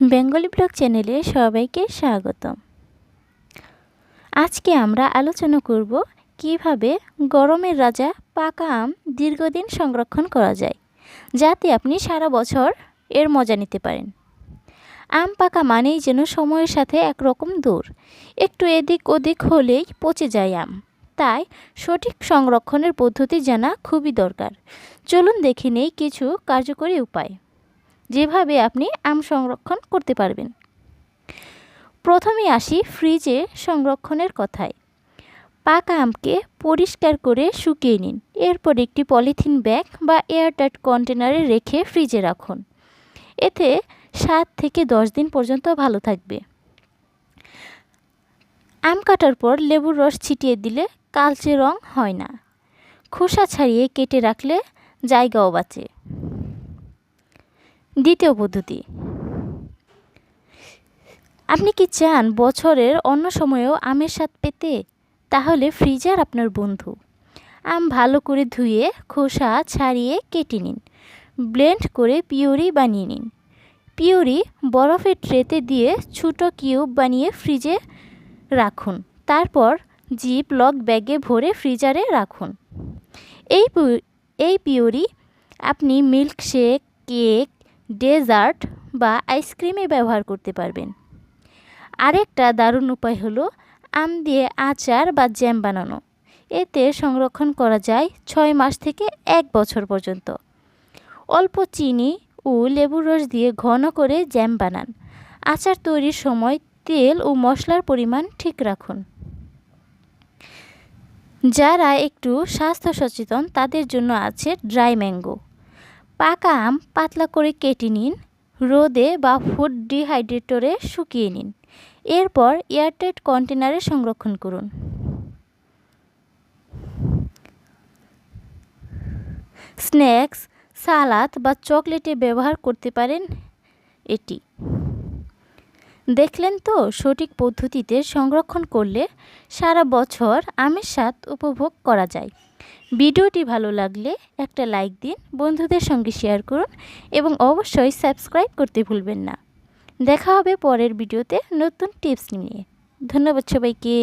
Bengali blog চ্যানেলে সবাইকে স্বাগতম। আজকে আমরা আলোচনা করব কীভাবে গরমের রাজা পাকা আম দীর্ঘদিন সংরক্ষণ করা যায়, যাতে আপনি সারা বছর এর মজা নিতে পারেন। আম পাকা মানেই যেন সময়ের সাথে একরকম দূর, একটু এদিক ওদিক হলেই পচে যায় আম। তাই সঠিক সংরক্ষণের পদ্ধতি জানা খুবই দরকার। চলুন দেখে নেই কিছু কার্যকরী উপায়। যেভাবে আপনি আম সংরক্ষণ করতে পারবেন। প্রথমে আসি ফ্রিজে সংরক্ষণের কথায়। পাকা আমকে পরিষ্কার করে শুকিয়ে নিন। এরপর একটি পলিথিন ব্যাগ বা এয়ারটাইট কন্টেনারে রেখে ফ্রিজে রাখুন। এতে সাত থেকে দশ দিন পর্যন্ত ভালো থাকবে। আম কাটার পর লেবুর রস ছিটিয়ে দিলে কালচে রং হয় না। খোসা ছাড়িয়ে কেটে রাখলে জায়গাও বাঁচে। দ্বিতীয় পদ্ধতি। আপনি কি চান বছরের অন্য সময়েও আমের স্বাদ পেতে? তাহলে ফ্রিজার আপনার বন্ধু। আম ভালো করে ধুয়ে, খোসা ছাড়িয়ে কেটে নিন। ব্লেন্ড করে পিওরি বানিয়ে নিন। পিওরি বরফের ট্রেতে দিয়ে ছোটো কিউব বানিয়ে ফ্রিজে রাখুন। তারপর জিপ লক ব্যাগে ভরে ফ্রিজারে রাখুন। এই এই পিওরি আপনি মিল্কশেক, কেক ডেজার্ট বা আইসক্রিমে ব্যবহার করতে পারবেন। আরেকটা দারুণ উপায় হলো আম দিয়ে আচার বা জ্যাম বানানো। এতে সংরক্ষণ করা যায় ছয় মাস থেকে এক বছর পর্যন্ত। অল্প চিনি ও লেবুর রস দিয়ে ঘন করে জ্যাম বানান। আচার তৈরির সময় তেল ও মশলার পরিমাণ ঠিক রাখুন। যারা একটু স্বাস্থ্য সচেতন তাদের জন্য আছে ড্রাই ম্যাঙ্গো। পাকা আম পাতলা করে কেটে নিন, রোদে বা ফুড ডিহাইড্রেটরে শুকিয়ে নিন। এরপর এয়ারটাইট কন্টেনারে সংরক্ষণ করুন। স্ন্যাক্স, সালাদ বা চকলেটে ব্যবহার করতে পারেন এটি। দেখলেন তো, সঠিক পদ্ধতিতে সংরক্ষণ করলে সারা বছর আমের স্বাদ উপভোগ করা যায়। ভিডিওটি ভালো লাগলে একটা লাইক দিন, বন্ধুদের সঙ্গে শেয়ার করুন এবং অবশ্যই সাবস্ক্রাইব করতে ভুলবেন না। দেখা হবে পরের ভিডিওতে নতুন টিপস নিয়ে। ধন্যবাদ সবাইকে।